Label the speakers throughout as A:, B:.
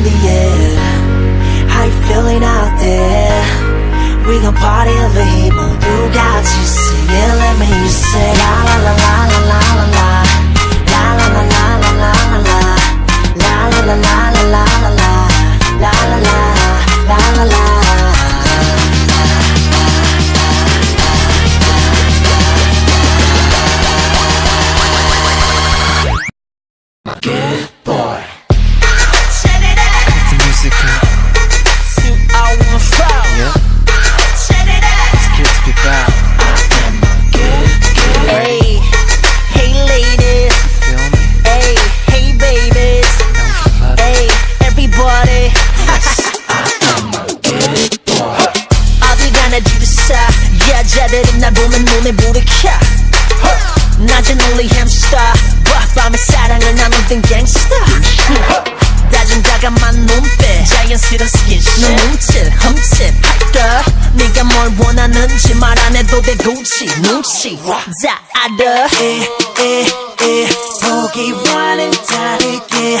A: in the air. How you feeling out there? We gon' party over here, but you got you singing. Let me say 나누던 gangster 다진 다감한 눈빛 자연스러운 스킨십 너 뭉칠 흠칫 할까 네가 뭘 원하는지 말 안 해도 돼 굳이 눈치. 다 알아 에 에 에 보기와는 다르게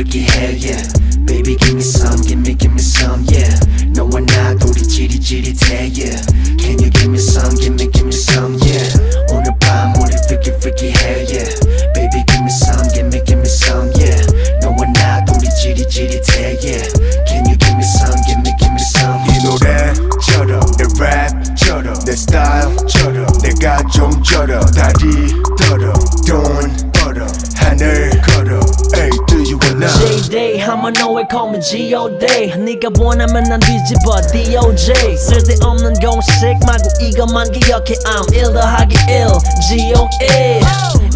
B: freaky freaky 해 yeah Baby give me some give me give me some yeah 너와 나 둘이 지릿지릿해 yeah Can you give me some give me give me some yeah 오늘 밤 우리 freaky freaky 해 yeah Baby give me some give me give me some yeah 너와 나 둘이 지릿지릿해 yeah Can you give me some give me give me some
C: 이 노래처럼 내 랩처럼 내 스타일처럼 내가 좀 쩔어 다리 떨어 돈 벌어 하늘 걸어
A: J-Day 한번 너의 call me G.O.Day 네가 원하면 난 뒤집어 D.O.J 쓸데없는 공식 말고 이것만 기억해 I'm ill 더하기 ill G.O.A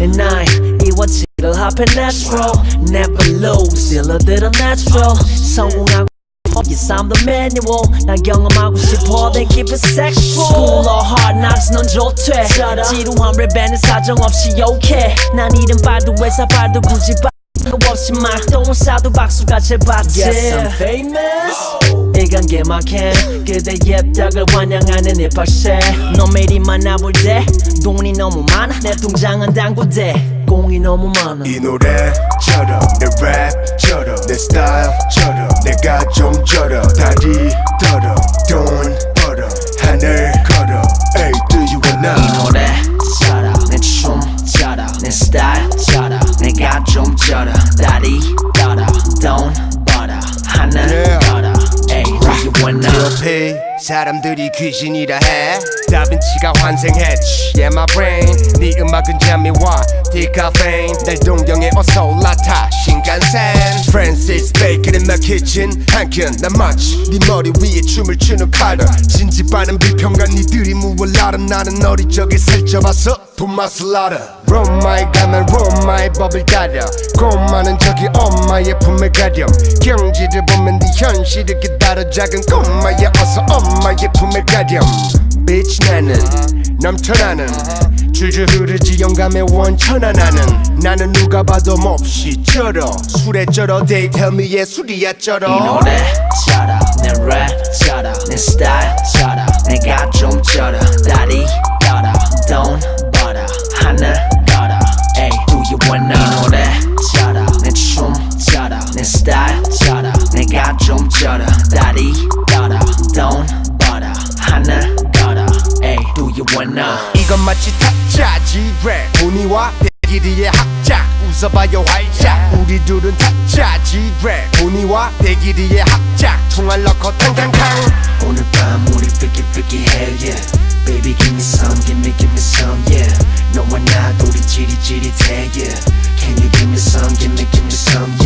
A: And I 이워치를 합해 natural Never lose 딜러들은 natural 성공하고 Yes, I'm the manual 난 경험하고 싶어 They keep it sexual School or hard knocks 넌 좋대 지루한 랩에는 사정없이 욕해 난 이름 발도 회사 발도 굳이 바거 없이 막똥 싸도 박수가 제받지. Yes I'm famous. 이건 개막해. 그대 예탁을 환영하는 힙합새 너 매일이 만나볼 때 돈이 너무 많아. 내 통장은 당구대. 공이 너무 많아.
C: 이 노래처럼 내 랩처럼 내 스타일처럼 내가 좀 쩔어 옆에 사람들이 귀신이라 해. 다빈치가 환생했지 Yeah my brain. 네 음악은 잠이 와 디카페인 날 동경에 어서 올라타. 신간센 Bacon in my kitchen 한켠난 마치 네 머리 위에 춤을 추는 칼로 진지빠는 비평가 니들이 무얼 알아 나는 어리적에 살쪄봤어 돈맛을 알아 로마에 가면 로마의 법을 따려. 꼬마는 저기 엄마의 품에 가렴. 경지를 보면 네 현실을 깨달아 작은 꼬마야 어서 엄마의 품에 가렴. Bitch 나는 넘쳐나는 줄줄 흐르지 영감의 원천하 나는. 나는 누가 봐도 몹시 쩔어. 술에 쩔어 They tell me 예술이야 쩔어.
A: 이 노래처럼 내 랩처럼 내 스타일처럼 내가 좀 쩔어. 다리 떨어 돈 벌어 하늘 걸어. 에이 do you wanna? 이 노래처럼 내 춤처럼 내 스타일처럼 내가 좀 쩔어. 다리 떨어 돈 벌어 하늘 걸어. 에이 do you wanna?
C: 이건 마치 타 랩 본이와 대기리의 합작 웃어봐요 활짝 우리 둘은 타짜지 랩 본이와 대기리의 합작 총알 넣고 탕탕탕
B: 오늘 밤 우리 hell yeah Baby give me some give me give me some yeah 너와 나 우리 찌릿찌릿해 yeah Can you give me some give me give me some yeah